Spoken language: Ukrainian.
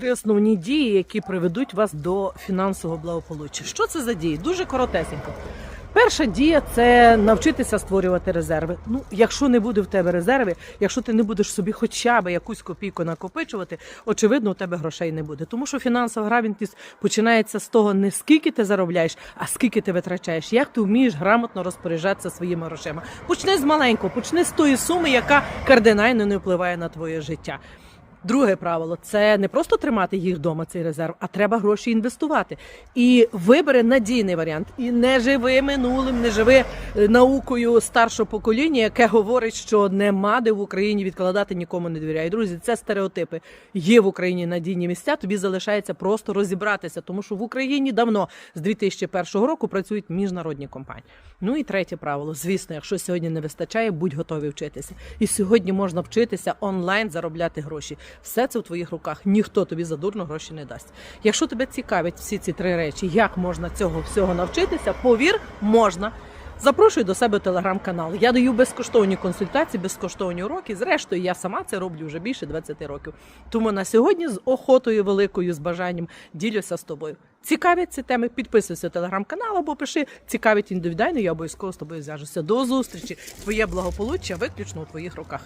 три основні дії, які приведуть вас до фінансового благополуччя. Що це за дії? Дуже коротесенько. Перша дія це навчитися створювати резерви. Ну, якщо не буде в тебе резерви, якщо ти не будеш собі хоча б якусь копійку накопичувати, очевидно, у тебе грошей не буде. Тому що фінансова грамотність починається з того, не скільки ти заробляєш, а скільки ти витрачаєш. Як ти вмієш грамотно розпоряджатися своїми грошима. Почни з маленького, почни з тої суми, яка кардинально не впливає на твоє життя. Друге правило це не просто тримати їх вдома, цей резерв, а треба гроші інвестувати. І вибери надійний варіант. І не живи минулим, не живи е, наукою старшого покоління, яке говорить, що нема де в Україні відкладати нікому не довіряє. Друзі, це стереотипи. Є в Україні надійні місця. Тобі залишається просто розібратися, тому що в Україні давно з 2001 року працюють міжнародні компанії. Ну і третє правило. Звісно, якщо сьогодні не вистачає, будь готові вчитися. І сьогодні можна вчитися онлайн заробляти гроші. Все це в твоїх руках. Ніхто тобі задурно гроші не дасть. Якщо тебе цікавить всі ці три речі, як можна цього всього навчитися, повір, можна. Запрошую до себе телеграм-канал. Я даю безкоштовні консультації, безкоштовні уроки. Зрештою, я сама це роблю вже більше 20 років. Тому на сьогодні з охотою великою, з бажанням ділюся з тобою. Цікавять ці теми, підписуйся на телеграм-канал або пиши цікавить індивідуально. Я обов'язково з тобою зв'яжуся. До зустрічі. Твоє благополуччя виключно у твоїх руках.